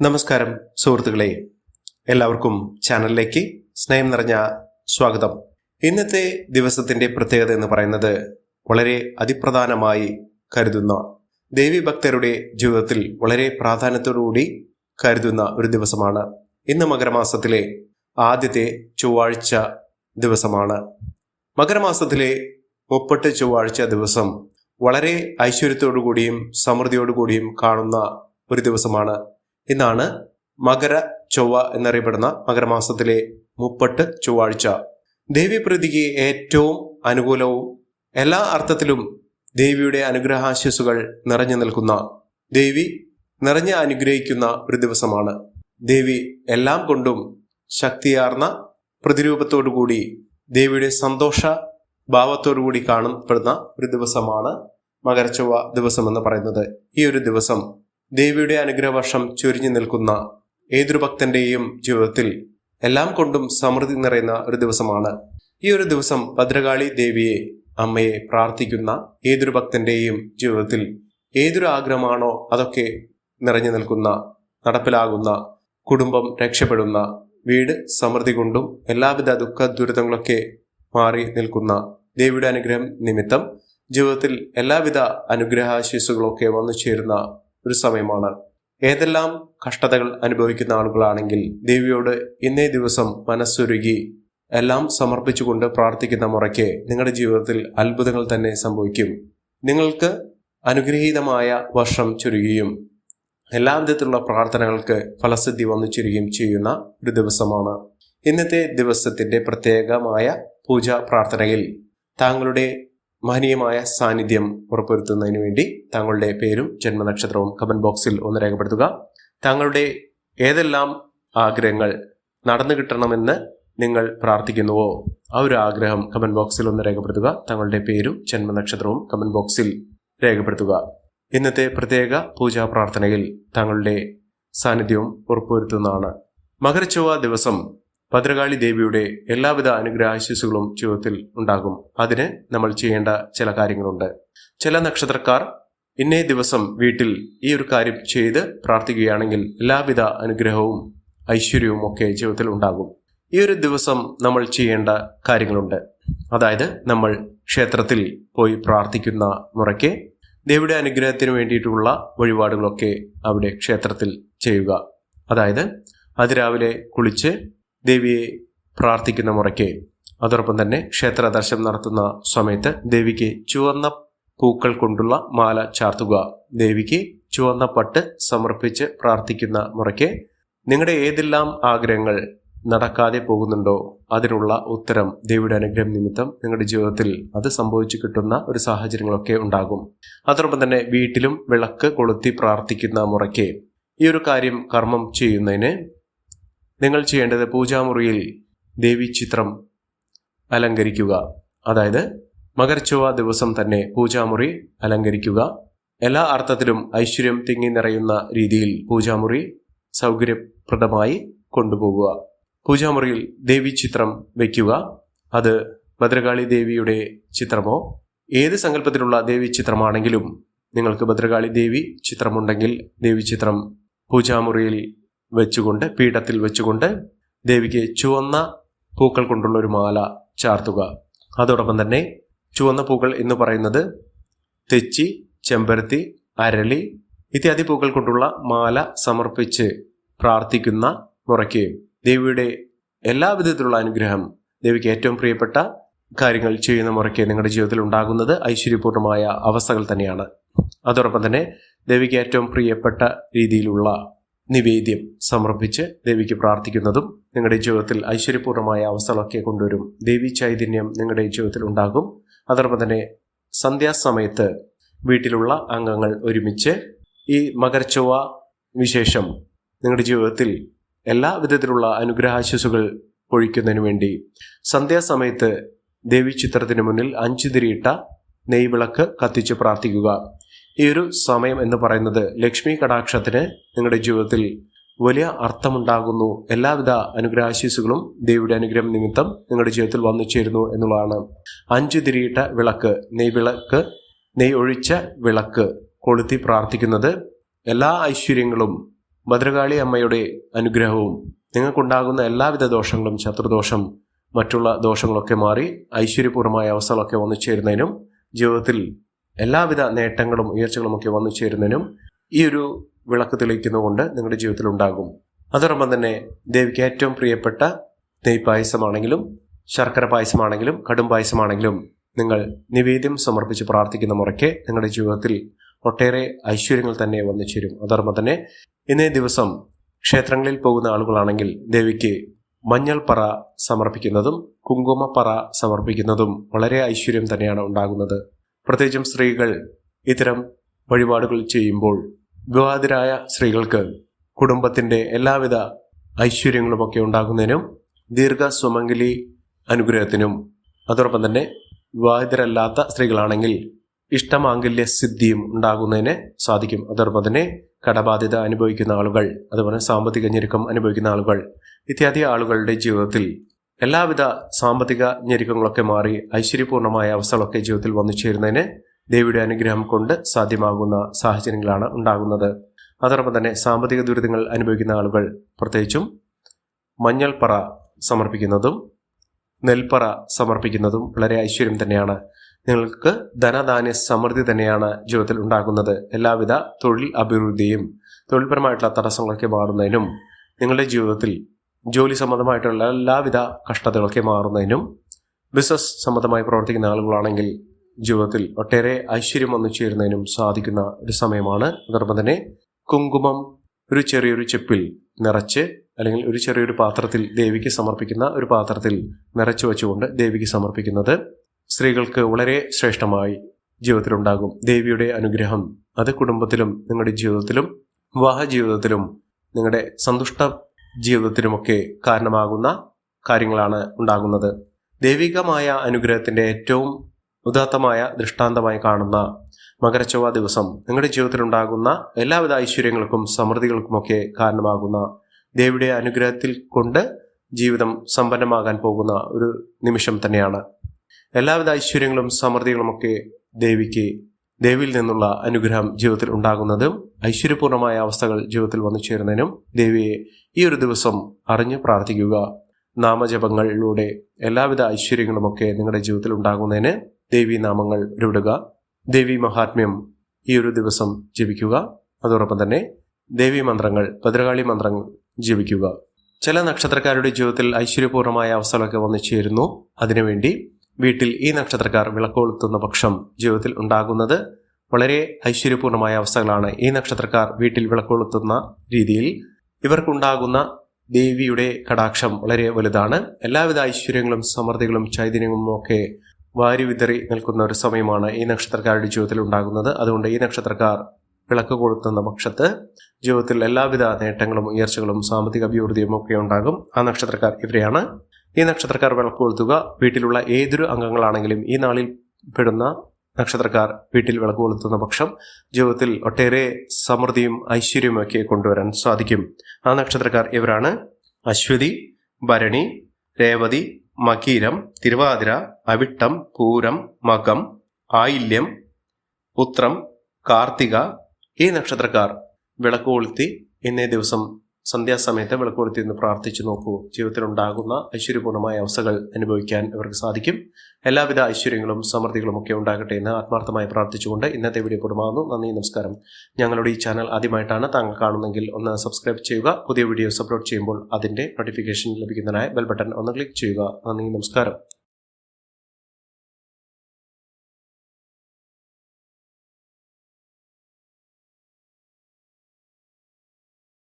നമസ്കാരം സുഹൃത്തുക്കളെ. എല്ലാവർക്കും ചാനലിലേക്ക് സ്നേഹം നിറഞ്ഞ സ്വാഗതം. ഇന്നത്തെ ദിവസത്തിന്റെ പ്രത്യേകത എന്ന് പറയുന്നത് വളരെ അതിപ്രധാനമായി കരുതുന്ന ദേവി ഭക്തരുടെ ജീവിതത്തിൽ വളരെ പ്രാധാന്യത്തോടുകൂടി കരുതുന്ന ഒരു ദിവസമാണ്. ഇന്ന് മകരമാസത്തിലെ ആദ്യത്തെ ചൊവ്വാഴ്ച ദിവസമാണ്. മകരമാസത്തിലെ മുപ്പട്ട് ചൊവ്വാഴ്ച ദിവസം വളരെ ഐശ്വര്യത്തോടു കൂടിയും സമൃദ്ധിയോടുകൂടിയും കാണുന്ന ഒരു ദിവസമാണ്. ഇന്നാണ് മകര ചൊവ്വ എന്നറിയപ്പെടുന്ന മകരമാസത്തിലെ മുപ്പട്ട് ചൊവ്വാഴ്ച. ദേവീപ്രീതിക്ക് ഏറ്റവും അനുകൂലവും എല്ലാ അർത്ഥത്തിലും ദേവിയുടെ അനുഗ്രഹാശിസുകൾ നിറഞ്ഞു നിൽക്കുന്ന ദേവി നിറഞ്ഞ് അനുഗ്രഹിക്കുന്ന ഒരു ദിവസമാണ്. ദേവി എല്ലാം കൊണ്ടും ശക്തിയാർന്ന പ്രതിരൂപത്തോടുകൂടി ദേവിയുടെ സന്തോഷ ഭാവത്തോടുകൂടി കാണപ്പെടുന്ന ഒരു ദിവസമാണ് മകരച്ചൊവ്വ ദിവസം എന്ന് പറയുന്നത്. ഈ ഒരു ദിവസം ദേവിയുടെ അനുഗ്രഹവർഷം ചൊരിഞ്ഞു നിൽക്കുന്ന ഏതൊരു ഭക്തന്റെയും ജീവിതത്തിൽ എല്ലാം കൊണ്ടും സമൃദ്ധി നിറയുന്ന ഒരു ദിവസമാണ്. ഈ ഒരു ദിവസം ഭദ്രകാളി ദേവിയെ അമ്മയെ പ്രാർത്ഥിക്കുന്ന ഏതൊരു ഭക്തന്റെയും ജീവിതത്തിൽ ഏതൊരു ആഗ്രഹമാണോ അതൊക്കെ നിറഞ്ഞു നിൽക്കുന്ന നടപ്പിലാകുന്ന കുടുംബം രക്ഷപ്പെടുന്ന വീട് സമൃദ്ധി കൊണ്ടും എല്ലാവിധ ദുഃഖ ദുരിതങ്ങളൊക്കെ മാറി നിൽക്കുന്ന ദേവിയുടെ അനുഗ്രഹം നിമിത്തം ജീവിതത്തിൽ എല്ലാവിധ അനുഗ്രഹാശീസുകളൊക്കെ വന്നു ചേരുന്ന ഒരു സമയമാണ്. ഏതെല്ലാം കഷ്ടതകൾ അനുഭവിക്കുന്ന ആളുകളാണെങ്കിൽ ദേവിയോട് ഇന്നേ ദിവസം മനസ്സൊരുകി എല്ലാം സമർപ്പിച്ചുകൊണ്ട് പ്രാർത്ഥിക്കുന്ന മുറയ്ക്ക് നിങ്ങളുടെ ജീവിതത്തിൽ അത്ഭുതങ്ങൾ തന്നെ സംഭവിക്കും. നിങ്ങൾക്ക് അനുഗ്രഹീതമായ വർഷം ചുരുകയും എല്ലാ വിധത്തിലുള്ള പ്രാർത്ഥനകൾക്ക് ഫലസിദ്ധി വന്നു ചേരുകയും ചെയ്യുന്ന ഒരു ദിവസമാണ്. ഇന്നത്തെ ദിവസത്തിന്റെ പ്രത്യേകമായ പൂജാ പ്രാർത്ഥനയിൽ താങ്കളുടെ മഹനീയമായ സാന്നിധ്യം ഉറപ്പുവരുത്തുന്നതിന് വേണ്ടി താങ്കളുടെ പേരും ജന്മനക്ഷത്രവും കമന്റ് ബോക്സിൽ ഒന്ന് രേഖപ്പെടുത്തുക. താങ്കളുടെ ഏതെല്ലാം ആഗ്രഹങ്ങൾ നടന്നു കിട്ടണമെന്ന് നിങ്ങൾ പ്രാർത്ഥിക്കുന്നുവോ? ആ ഒരു ആഗ്രഹം കമന്റ് ബോക്സിൽ ഒന്ന് രേഖപ്പെടുത്തുക. താങ്കളുടെ പേരും ജന്മനക്ഷത്രവും കമന്റ് ബോക്സിൽ രേഖപ്പെടുത്തുക. ഇന്നത്തെ പ്രത്യേക പൂജാ പ്രാർത്ഥനയിൽ താങ്കളുടെ സാന്നിധ്യവും ഉറപ്പുവരുത്തുന്നതാണ്. മകരച്ചൊവ്വ ദിവസം ഭദ്രകാളി ദേവിയുടെ എല്ലാവിധ അനുഗ്രഹാശിസുകളും ജീവിതത്തിൽ ഉണ്ടാകും. അതിന് നമ്മൾ ചെയ്യേണ്ട ചില കാര്യങ്ങളുണ്ട്. ചില നക്ഷത്രക്കാർ ഇന്നേ ദിവസം വീട്ടിൽ ഈ ഒരു കാര്യം ചെയ്ത് പ്രാർത്ഥിക്കുകയാണെങ്കിൽ എല്ലാവിധ അനുഗ്രഹവും ഐശ്വര്യവും ഒക്കെ ജീവിതത്തിൽ ഉണ്ടാകും. ഈ ഒരു ദിവസം നമ്മൾ ചെയ്യേണ്ട കാര്യങ്ങളുണ്ട്. അതായത് നമ്മൾ ക്ഷേത്രത്തിൽ പോയി പ്രാർത്ഥിക്കുന്ന മുറയ്ക്ക് ദേവിയുടെ അനുഗ്രഹത്തിന് വേണ്ടിയിട്ടുള്ള വഴിപാടുകളൊക്കെ അവിടെ ക്ഷേത്രത്തിൽ ചെയ്യുക. അതായത് അതിരാവിലെ കുളിച്ച് ദേവിയെ പ്രാർത്ഥിക്കുന്ന മുറയ്ക്ക് അതോടൊപ്പം തന്നെ ക്ഷേത്ര ദർശനം നടത്തുന്ന സമയത്ത് ദേവിക്ക് ചുവന്ന പൂക്കൾ കൊണ്ടുള്ള മാല ചാർത്തുക ദേവിക്ക് ചുവന്ന പട്ട് സമർപ്പിച്ച് പ്രാർത്ഥിക്കുന്ന മുറയ്ക്ക് നിങ്ങളുടെ ഏതെല്ലാം ആഗ്രഹങ്ങൾ നടക്കാതെ പോകുന്നുണ്ടോ അതിനുള്ള ഉത്തരം ദേവിയുടെ അനുഗ്രഹം നിമിത്തം നിങ്ങളുടെ ജീവിതത്തിൽ അത് സംഭവിച്ചു കിട്ടുന്ന ഒരു സാഹചര്യങ്ങളൊക്കെ ഉണ്ടാകും. അതോടൊപ്പം തന്നെ വീട്ടിലും വിളക്ക് കൊളുത്തി പ്രാർത്ഥിക്കുന്ന മുറയ്ക്ക് ഈ ഒരു കാര്യം കർമ്മം ചെയ്യുന്നതിന് നിങ്ങൾ ചെയ്യേണ്ടത് പൂജാമുറിയിൽ ദേവി ചിത്രം അലങ്കരിക്കുക. അതായത് മകരച്ചൊവ്വ ദിവസം തന്നെ പൂജാമുറി അലങ്കരിക്കുക. എല്ലാ അർത്ഥത്തിലും ഐശ്വര്യം തിങ്ങി നിറയുന്ന രീതിയിൽ പൂജാമുറി സൗകര്യപ്രദമായി കൊണ്ടുപോകുക. പൂജാമുറിയിൽ ദേവി ചിത്രം വയ്ക്കുക അത് ഭദ്രകാളി ദേവിയുടെ ചിത്രമോ? ഏത് സങ്കല്പത്തിലുള്ള ദേവി ചിത്രമാണെങ്കിലും നിങ്ങൾക്ക് ഭദ്രകാളി ദേവി ചിത്രമുണ്ടെങ്കിൽ ദേവി ചിത്രം പൂജാമുറിയിൽ വെച്ചുകൊണ്ട് പീഠത്തിൽ വെച്ചുകൊണ്ട് ദേവിക്ക് ചുവന്ന പൂക്കൾ കൊണ്ടുള്ള ഒരു മാല ചാർത്തുക. അതോടൊപ്പം തന്നെ ചുവന്ന പൂക്കൾ എന്ന് പറയുന്നത് തെച്ചി ചെമ്പരത്തി അരളി ഇത്യാദി പൂക്കൾ കൊണ്ടുള്ള മാല സമർപ്പിച്ച് പ്രാർത്ഥിക്കുന്ന മുറയ്ക്ക് ദേവിയുടെ എല്ലാവിധത്തിലുള്ള അനുഗ്രഹം ദേവിക്ക് ഏറ്റവും പ്രിയപ്പെട്ട കാര്യങ്ങൾ ചെയ്യുന്ന മുറയ്ക്ക് നിങ്ങളുടെ ജീവിതത്തിൽ ഉണ്ടാകുന്നത് ഐശ്വര്യപൂർണമായ അവസ്ഥകൾ തന്നെയാണ്. അതോടൊപ്പം തന്നെ ദേവിക്ക് ഏറ്റവും പ്രിയപ്പെട്ട രീതിയിലുള്ള നിവേദ്യം സമർപ്പിച്ച് ദേവിക്ക് പ്രാർത്ഥിക്കുന്നതും നിങ്ങളുടെ ജീവിതത്തിൽ ഐശ്വര്യപൂർണമായ അവസ്ഥകളൊക്കെ കൊണ്ടുവരും. ദേവി ചൈതന്യം നിങ്ങളുടെ ജീവിതത്തിൽ ഉണ്ടാകും. അതോടൊപ്പം തന്നെ സന്ധ്യാസമയത്ത് വീട്ടിലുള്ള അംഗങ്ങൾ ഒരുമിച്ച് ഈ മകരച്ചൊവ്വ വിശേഷം നിങ്ങളുടെ ജീവിതത്തിൽ എല്ലാ വിധത്തിലുള്ള അനുഗ്രഹാശിസുകൾ പൊഴിക്കുന്നതിന് വേണ്ടി സന്ധ്യാസമയത്ത് ദേവി ചിത്രത്തിന് മുന്നിൽ അഞ്ചു തിരിയിട്ട നെയ്വിളക്ക് കത്തിച്ച് പ്രാർത്ഥിക്കുക. ഈ ഒരു സമയം എന്ന് പറയുന്നത് ലക്ഷ്മി കടാക്ഷത്തിന് നിങ്ങളുടെ ജീവിതത്തിൽ വലിയ അർത്ഥമുണ്ടാകുന്നു. എല്ലാവിധ അനുഗ്രഹാശീസുകളും ദേവിയുടെ അനുഗ്രഹം നിമിത്തം നിങ്ങളുടെ ജീവിതത്തിൽ വന്നു ചേരുന്നു എന്നുള്ളതാണ്. അഞ്ചു തിരിയിട്ട വിളക്ക് നെയ് വിളക്ക് നെയ് ഒഴിച്ച വിളക്ക് കൊളുത്തി പ്രാർത്ഥിക്കുന്നത് എല്ലാ ഐശ്വര്യങ്ങളും ഭദ്രകാളി അമ്മയുടെ അനുഗ്രഹവും നിങ്ങൾക്കുണ്ടാകുന്ന എല്ലാവിധ ദോഷങ്ങളും ശത്രുദോഷം മറ്റുള്ള ദോഷങ്ങളൊക്കെ മാറി ഐശ്വര്യപൂർണമായ അവസ്ഥകളൊക്കെ വന്നു ചേരുന്നതിനും ജീവിതത്തിൽ എല്ലാവിധ നേട്ടങ്ങളും ഉയർച്ചകളും ഒക്കെ വന്നു ചേരുന്നതിനും ഈ ഒരു വിളക്ക് തെളിയിക്കുന്നതുകൊണ്ട് നിങ്ങളുടെ ജീവിതത്തിൽ ഉണ്ടാകും. അതോടൊപ്പം തന്നെ ദേവിക്ക് ഏറ്റവും പ്രിയപ്പെട്ട നെയ് പായസമാണെങ്കിലും ശർക്കര പായസമാണെങ്കിലും കടും പായസമാണെങ്കിലും നിങ്ങൾ നിവേദ്യം സമർപ്പിച്ച് പ്രാർത്ഥിക്കുന്ന മുറയ്ക്ക് നിങ്ങളുടെ ജീവിതത്തിൽ ഒട്ടേറെ ഐശ്വര്യങ്ങൾ തന്നെ വന്നു ചേരും. അതോടൊപ്പം തന്നെ ഇന്നേ ദിവസം ക്ഷേത്രങ്ങളിൽ പോകുന്ന ആളുകളാണെങ്കിൽ ദേവിക്ക് മഞ്ഞൾ പറ സമർപ്പിക്കുന്നതും കുങ്കുമപ്പറ സമർപ്പിക്കുന്നതും വളരെ ഐശ്വര്യം തന്നെയാണ് ഉണ്ടാകുന്നത്. പ്രത്യേകിച്ചും സ്ത്രീകൾ ഇത്തരം വഴിപാടുകൾ ചെയ്യുമ്പോൾ വിവാഹിതരായ സ്ത്രീകൾക്ക് കുടുംബത്തിന്റെ എല്ലാവിധ ഐശ്വര്യങ്ങളുമൊക്കെ ഉണ്ടാകുന്നതിനും ദീർഘ സുമംഗലി അനുഗ്രഹത്തിനും അതോടൊപ്പം തന്നെ വിവാഹിതരല്ലാത്ത സ്ത്രീകളാണെങ്കിൽ ഇഷ്ടമാംഗല്യ സിദ്ധിയും ഉണ്ടാകുന്നതിന് സാധിക്കും. അതോടൊപ്പം തന്നെ കടബാധ്യത അനുഭവിക്കുന്ന ആളുകൾ അതുപോലെ സാമ്പത്തിക ഞെരുക്കം അനുഭവിക്കുന്ന ആളുകൾ ഇത്യാദി ആളുകളുടെ ജീവിതത്തിൽ എല്ലാവിധ സാമ്പത്തിക ഞെരുക്കങ്ങളൊക്കെ മാറി ഐശ്വര്യപൂർണമായ അവസ്ഥകളൊക്കെ ജീവിതത്തിൽ വന്നു ചേരുന്നതിന് ദേവിയുടെ അനുഗ്രഹം കൊണ്ട് സാധ്യമാകുന്ന സാഹചര്യങ്ങളാണ് ഉണ്ടാകുന്നത്. അതോടൊപ്പം തന്നെ സാമ്പത്തിക ദുരിതങ്ങൾ അനുഭവിക്കുന്ന ആളുകൾ പ്രത്യേകിച്ചും മഞ്ഞൾപ്പറ സമർപ്പിക്കുന്നതും നെൽപ്പറ സമർപ്പിക്കുന്നതും വളരെ ഐശ്വര്യം തന്നെയാണ്. നിങ്ങൾക്ക് ധനധാന്യ സമൃദ്ധി തന്നെയാണ് ജീവിതത്തിൽ ഉണ്ടാകുന്നത്. എല്ലാവിധ തൊഴിൽ അഭിവൃദ്ധിയും തൊഴിൽപരമായിട്ടുള്ള തടസ്സങ്ങളൊക്കെ മാറുന്നതിനും നിങ്ങളുടെ ജീവിതത്തിൽ ജോലി സംബന്ധമായിട്ടുള്ള എല്ലാവിധ കഷ്ടതകളൊക്കെ മാറുന്നതിനും ബിസിനസ് സംബന്ധമായി പ്രവർത്തിക്കുന്ന ആളുകളാണെങ്കിൽ ജീവിതത്തിൽ ഒട്ടേറെ ഐശ്വര്യം വന്നു ചേരുന്നതിനും സാധിക്കുന്ന ഒരു സമയമാണ്. അതോടൊപ്പം തന്നെ കുങ്കുമം ഒരു ചെറിയൊരു ചെപ്പിൽ നിറച്ച് അല്ലെങ്കിൽ ഒരു ചെറിയൊരു പാത്രത്തിൽ ദേവിക്ക് സമർപ്പിക്കുന്ന ഒരു പാത്രത്തിൽ നിറച്ചു വെച്ചുകൊണ്ട് ദേവിക്ക് സമർപ്പിക്കുന്നത് സ്ത്രീകൾക്ക് വളരെ ശ്രേഷ്ഠമായി ജീവിതത്തിലുണ്ടാകും. ദേവിയുടെ അനുഗ്രഹം അത് കുടുംബത്തിലും നിങ്ങളുടെ ജീവിതത്തിലും വിവാഹ ജീവിതത്തിലും നിങ്ങളുടെ സന്തുഷ്ട ജീവിതത്തിലുമൊക്കെ കാരണമാകുന്ന കാര്യങ്ങളാണ് ഉണ്ടാകുന്നത്. ദൈവികമായ അനുഗ്രഹത്തിന്റെ ഏറ്റവും ഉദാത്തമായ ദൃഷ്ടാന്തമായി കാണുന്ന മകരച്ചൊവ്വ ദിവസം നിങ്ങളുടെ ജീവിതത്തിലുണ്ടാകുന്ന എല്ലാവിധ ഐശ്വര്യങ്ങൾക്കും സമൃദ്ധികൾക്കുമൊക്കെ കാരണമാകുന്ന ദേവിയുടെ അനുഗ്രഹത്തിൽ കൊണ്ട് ജീവിതം സമ്പന്നമാകാൻ പോകുന്ന ഒരു നിമിഷം തന്നെയാണ്. എല്ലാവിധ ഐശ്വര്യങ്ങളും സമൃദ്ധികളും ഒക്കെ ദേവിക്ക് ദേവിയിൽ നിന്നുള്ള അനുഗ്രഹം ജീവിതത്തിൽ ഉണ്ടാകുന്നതും ഐശ്വര്യപൂർണമായ അവസ്ഥകൾ ജീവിതത്തിൽ വന്നു ചേരുന്നതിനും ദേവിയെ ഈ ഒരു ദിവസം അറിഞ്ഞ് പ്രാർത്ഥിക്കുക. നാമജപങ്ങളിലൂടെ എല്ലാവിധ ഐശ്വര്യങ്ങളുമൊക്കെ നിങ്ങളുടെ ജീവിതത്തിൽ ഉണ്ടാകുന്നതിന് ദേവി നാമങ്ങൾ ഉരുവിടുക ദേവി മഹാത്മ്യം ഈ ഒരു ദിവസം ജപിക്കുക. അതോടൊപ്പം തന്നെ ദേവി മന്ത്രങ്ങൾ ഭദ്രകാളി മന്ത്രങ്ങൾ ജപിക്കുക. ചില നക്ഷത്രക്കാരുടെ ജീവിതത്തിൽ ഐശ്വര്യപൂർണമായ അവസ്ഥകളൊക്കെ വന്നു ചേരുന്നു. അതിനുവേണ്ടി വീട്ടിൽ ഈ നക്ഷത്രക്കാർ വിളക്കൊളുത്തുന്ന പക്ഷം ജീവിതത്തിൽ ഉണ്ടാകുന്നത് വളരെ ഐശ്വര്യപൂർണമായ അവസ്ഥകളാണ് ഈ നക്ഷത്രക്കാർ വീട്ടിൽ വിളക്കൊളുത്തുന്ന രീതിയിൽ. ഇവർക്കുണ്ടാകുന്ന ദേവിയുടെ കടാക്ഷം വളരെ വലുതാണ്. എല്ലാവിധ ഐശ്വര്യങ്ങളും സമൃദ്ധികളും ചൈതന്യങ്ങളും ഒക്കെ വാരി വിതറി നിൽക്കുന്ന ഒരു സമയമാണ് ഈ നക്ഷത്രക്കാരുടെ ജീവിതത്തിൽ ഉണ്ടാകുന്നത്. അതുകൊണ്ട് ഈ നക്ഷത്രക്കാർ വിളക്ക് കൊളുത്തുന്ന പക്ഷത്ത് ജീവിതത്തിൽ എല്ലാവിധ നേട്ടങ്ങളും ഉയർച്ചകളും സാമ്പത്തിക അഭിവൃദ്ധിയും ഒക്കെ ഉണ്ടാകും. ആ നക്ഷത്രക്കാർ ഇവരെയാണ്. ഈ നക്ഷത്രക്കാർ വിളക്ക് കൊളുത്തുക വീട്ടിലുള്ള ഏതൊരു അംഗങ്ങളാണെങ്കിലും ഈ നാളിൽ പെടുന്ന നക്ഷത്രക്കാർ വീട്ടിൽ വിളക്ക് കൊളുത്തുന്ന പക്ഷം ജീവിതത്തിൽ ഒട്ടേറെ സമൃദ്ധിയും ഒക്കെ കൊണ്ടുവരാൻ സാധിക്കും. ആ നക്ഷത്രക്കാർ ഇവരാണ്. അശ്വതി ഭരണി രേവതി മകീരം തിരുവാതിര അവിട്ടം പൂരം മകം ആയില്യം ഉത്രം കാർത്തിക ഈ നക്ഷത്രക്കാർ വിളക്ക് കൊളുത്തി ഇന്നേ ദിവസം സന്ധ്യാസമയത്ത് വിളക്ക് നിന്ന് പ്രാർത്ഥിച്ചു നോക്കൂ. ജീവിതത്തിൽ ഉണ്ടാകുന്ന ഐശ്വര്യപൂർണമായ അവസ്ഥകൾ അനുഭവിക്കാൻ ഇവർക്ക് സാധിക്കും. എല്ലാവിധ ഐശ്വര്യങ്ങളും സമൃദ്ധികളും ഒക്കെ ഉണ്ടാകട്ടെ എന്ന് ആത്മാർത്ഥമായി പ്രാർത്ഥിച്ചുകൊണ്ട് ഇന്നത്തെ വീഡിയോ കൊടുമാകുന്നു നന്ദി നമസ്കാരം. ഞങ്ങളുടെ ഈ ചാനൽ ആദ്യമായിട്ടാണ് താങ്കൾ കാണുന്നെങ്കിൽ ഒന്ന് സബ്സ്ക്രൈബ് ചെയ്യുക. പുതിയ വീഡിയോസ് അപ്ലോഡ് ചെയ്യുമ്പോൾ അതിന്റെ നോട്ടിഫിക്കേഷൻ ലഭിക്കുന്നതിനായി ബെൽ ബട്ടൺ ഒന്ന് ക്ലിക്ക് ചെയ്യുക. നന്ദി നമസ്കാരം.